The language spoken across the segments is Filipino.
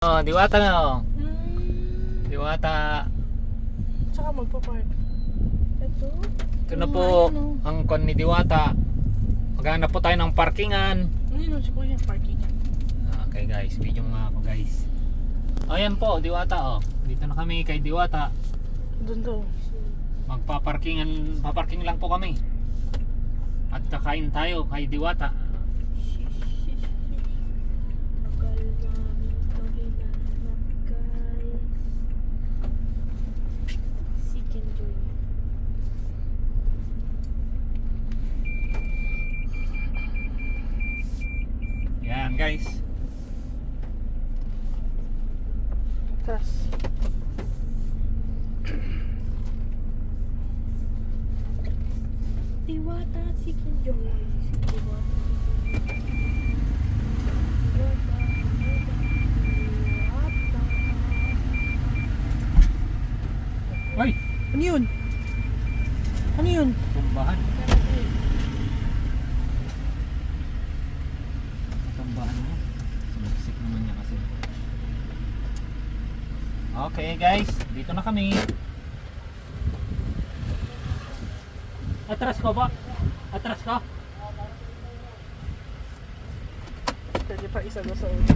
Oh, diwata nga oh. Hmm. Diwata. Tsaka magpa-park. Ito. Ito na po ang kon ni Diwata. Maghanap po tayo ng parkingan. Ano yun? Si Kuya yung parking yan. Okay guys, video nga ako guys. Ayan po, Diwata oh. Dito na kami kay Diwata. Doon daw. Magpaparkingan, paparking lang po kami. At kakain tayo kay Diwata. Guys. Tapos. Diwata, seek and joy. Diwata, Diwata, Diwata. Ay, Ano yun? Ano yun? Tumbahan mo. Sumaksik naman niya kasi. Okay guys, dito na kami. Atras ko ba? Atras ko? Pwede pa isa na sa ulo.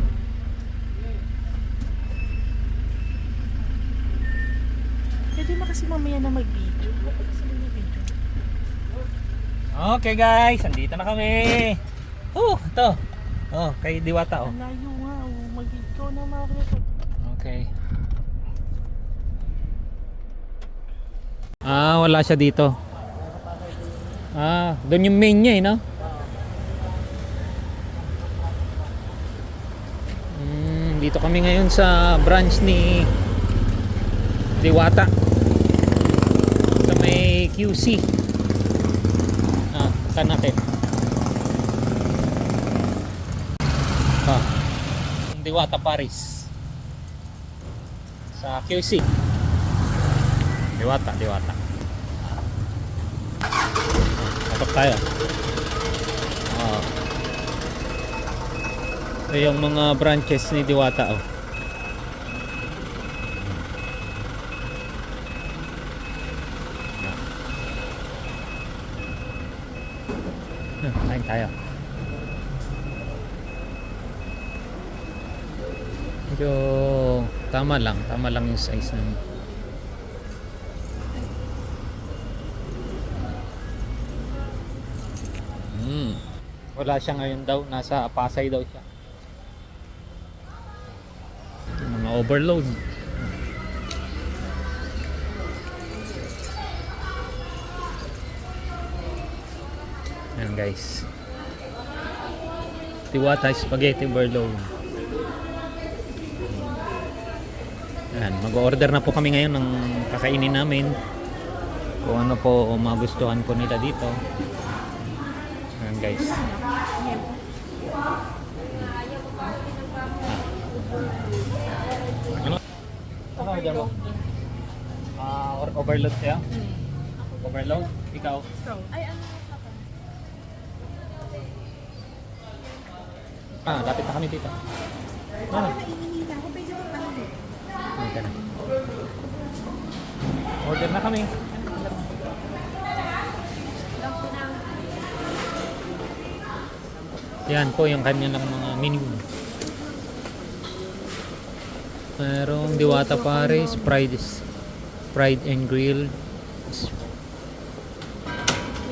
Pwede mo kasi mamaya na mag-video. Okay guys, andito na kami. Oh, ito. Oh, kay Diwata oh. Ang layo nga. Oh. Mag-video na mga ako. Okay. Ah, wala siya dito. Ah, doon yung main niya eh, no? Hmm, dito kami ngayon sa branch ni Diwata. Sa may QC. Ah, saan natin? Ah, Diwata Paris sa QC. Diwata, Diwata. Patok tayo. Oh. Ito yung mga branches ni Diwata oh. Hmm, Kain tayo. Medyo tama lang, tama lang yung size ng Wala siya ngayon daw, nasa Pasay daw siya. Ito, mga overload. Yan guys. Tiwata spaghetti overload. Yan, mag-order na po kami ngayon ng kakainin namin. Kung ano po magustuhan po nila dito. Guys. Ah. Ano? Ano order mo? Ah, or- overload siya? Overload? Ikaw? Ay, ano? Ah, lapit na kami dito. Ah. Order na kami. Yan po yung kanya ng mga menu. Merong Diwata Paris, Fried, fried and grilled,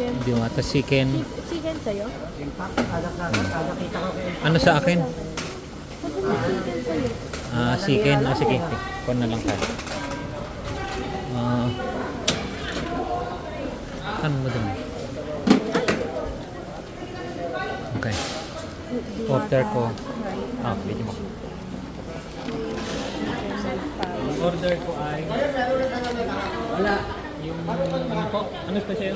Yan. Diwata chicken. Chicken sa'yo? Ano sa akin? Ah, chicken. Ah, sige. Kon na lang tayo. Ah. ano mo dun? Okay. Order ko. Ah, pwede mo. Order ko ay... Wala. Yung ano po? Ano special?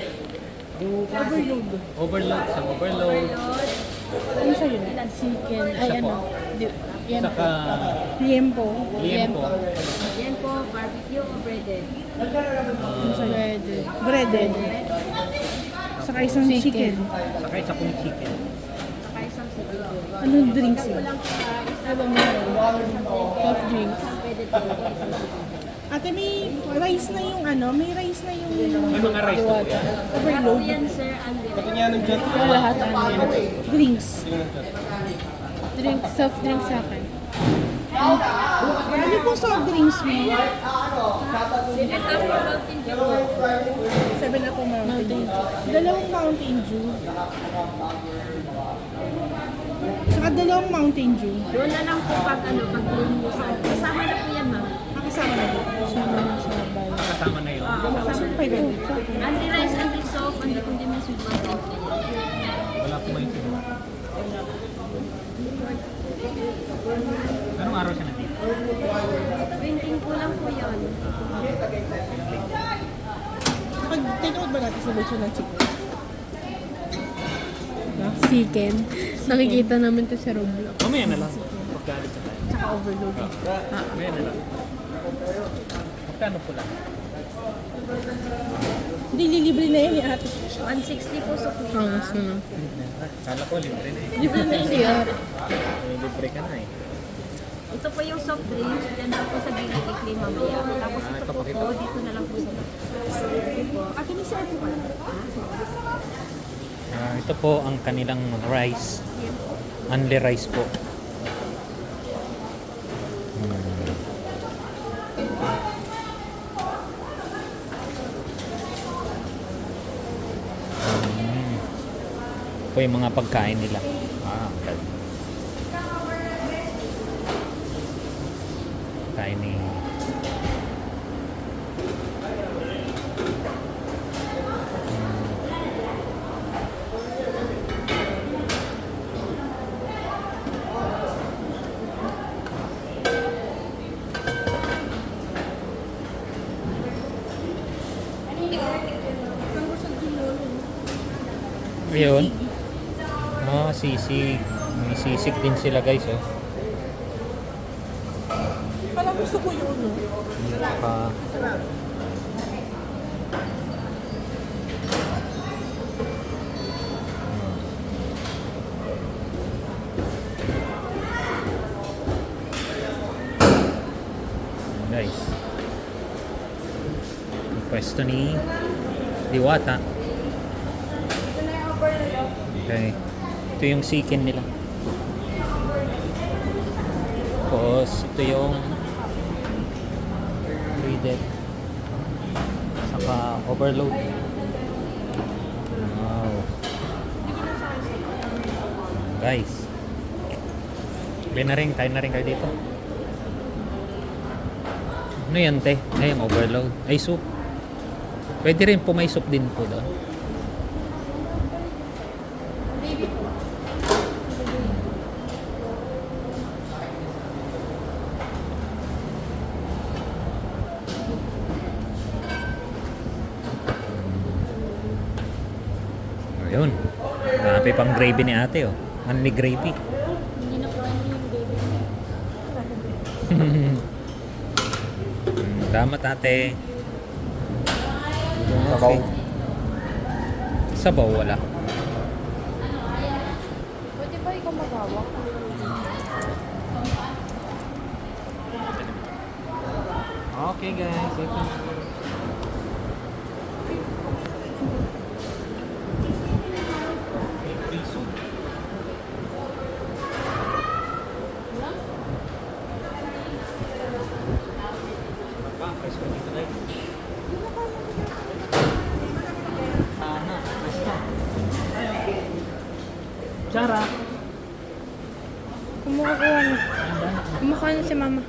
Overload. Overload. Sa overload. Ano sa'yo? Chicken. Ay, ano? Yan Saka Liempo. liempo. Yan po, barbecue o breaded? Ano sa'yo? Breaded. Breaded. Saka isang chicken. Saka isa pong chicken. Anong drinks sa Ano ba meron? Soft drinks. Ate, may rice na yung ano, may rice na yung May mga rice na po yan. Overload. lahat ano. Drinks. Drink, soft drink sa akin. Ano po soft drinks mo? Mountain Dew po. Seven ako Mountain Dew. Dalawang Mountain Dew. Saka dalawang Mountain Dew. Doon na lang po pag ano, pag lumusan. Kasama na po yan, ma'am. Nakasama na po. Sama na siya ba? Kasama na yun. Kasama pa yun. Anti rice, anti soap, anti condiments with one drink. Wala po may siguro. Anong araw siya nandito? Drinking po lang po yun. Pag take out ba natin sa version ng chicken? Chicken. Nakikita namin to sa Roblox. Mamaya na lang. Pagkalit na tayo. Tsaka overload. Mamaya na lang. Magkano po lang? Hindi, lilibre na yun ni ate. 160 po sa. Ang mas na. Kala ko libre na eh. Libre na. Eh, Libre ka na eh. Ito po yung soft drinks. Yan daw po sa ikli mamaya. Tapos Ah, ito po po, dito na lang po sa may sir po pala. Ah, ito po ang kanilang rice. Only rice po. Hmm. Hmm. Ito yung mga pagkain nila. Ah, okay. Kain ni Ayun. Ah, sisig. May sisig din sila guys oh. Parang gusto ko yun, no? Guys ang pwesto ni Diwata okay ito yung sikin nila. Tapos ito yung breaded saka overload. Wow. Guys. Bili na rin, kain na rin kayo dito. Ano yan te? ay overload. Ay soup. Pwede rin po may soup din po doon Ayun. Grabe pang gravy ni ate oh. Only gravy. Hindi na po ano yung. Mm, Salamat ate. Okay. Sabaw wala. Pwede ba ikaw magawak? Okay guys, ito. Chara. Kumukuha na. Kumukuha na si mama.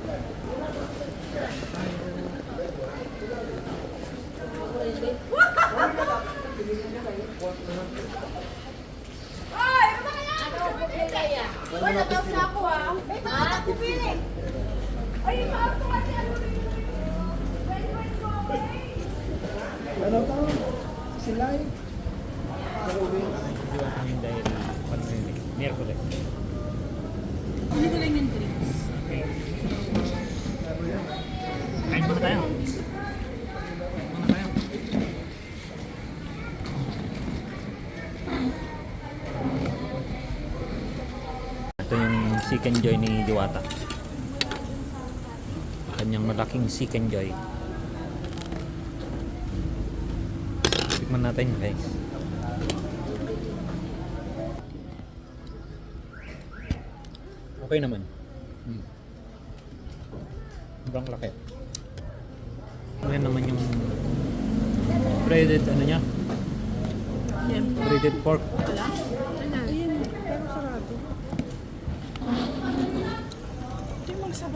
Iwan kami dahil ano yun eh, Miyerkules. Hindi ko lang yung drinks. Okay. Kain muna tayo. Kain muna tayo. Ito yung chicken joy ni Diwata. Kanyang malaking chicken joy. Tikman natin guys. Okay naman. Hmm. Sobrang laki. Ayan naman yung breaded ano niya? Breaded pork. Ayun, pero sarado. Ito yung magsabaw niya. Ang pagod yung pagkain. Mm.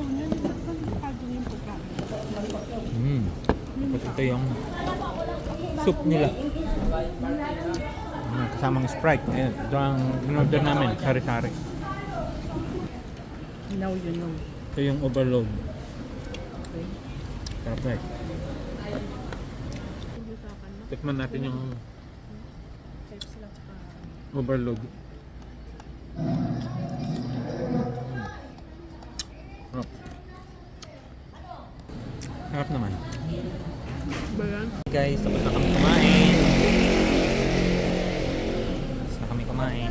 Tapos ito yung soup nila. Mm, kasamang Sprite. Ayan, ito ang in-order namin, sari-sari. Now you know. Ito yung overload. Sarap guys. Tikman natin yung overload. Sarap. Sarap naman. Ba yan? Guys, tapos na kami kumain. Tapos na kami kumain.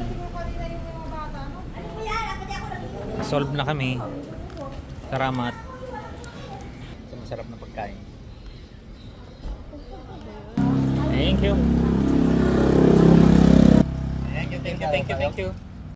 Solve na kami. Salamat. Sa masarap na pagkain. Thank you. Thank you, thank you, thank you, thank you.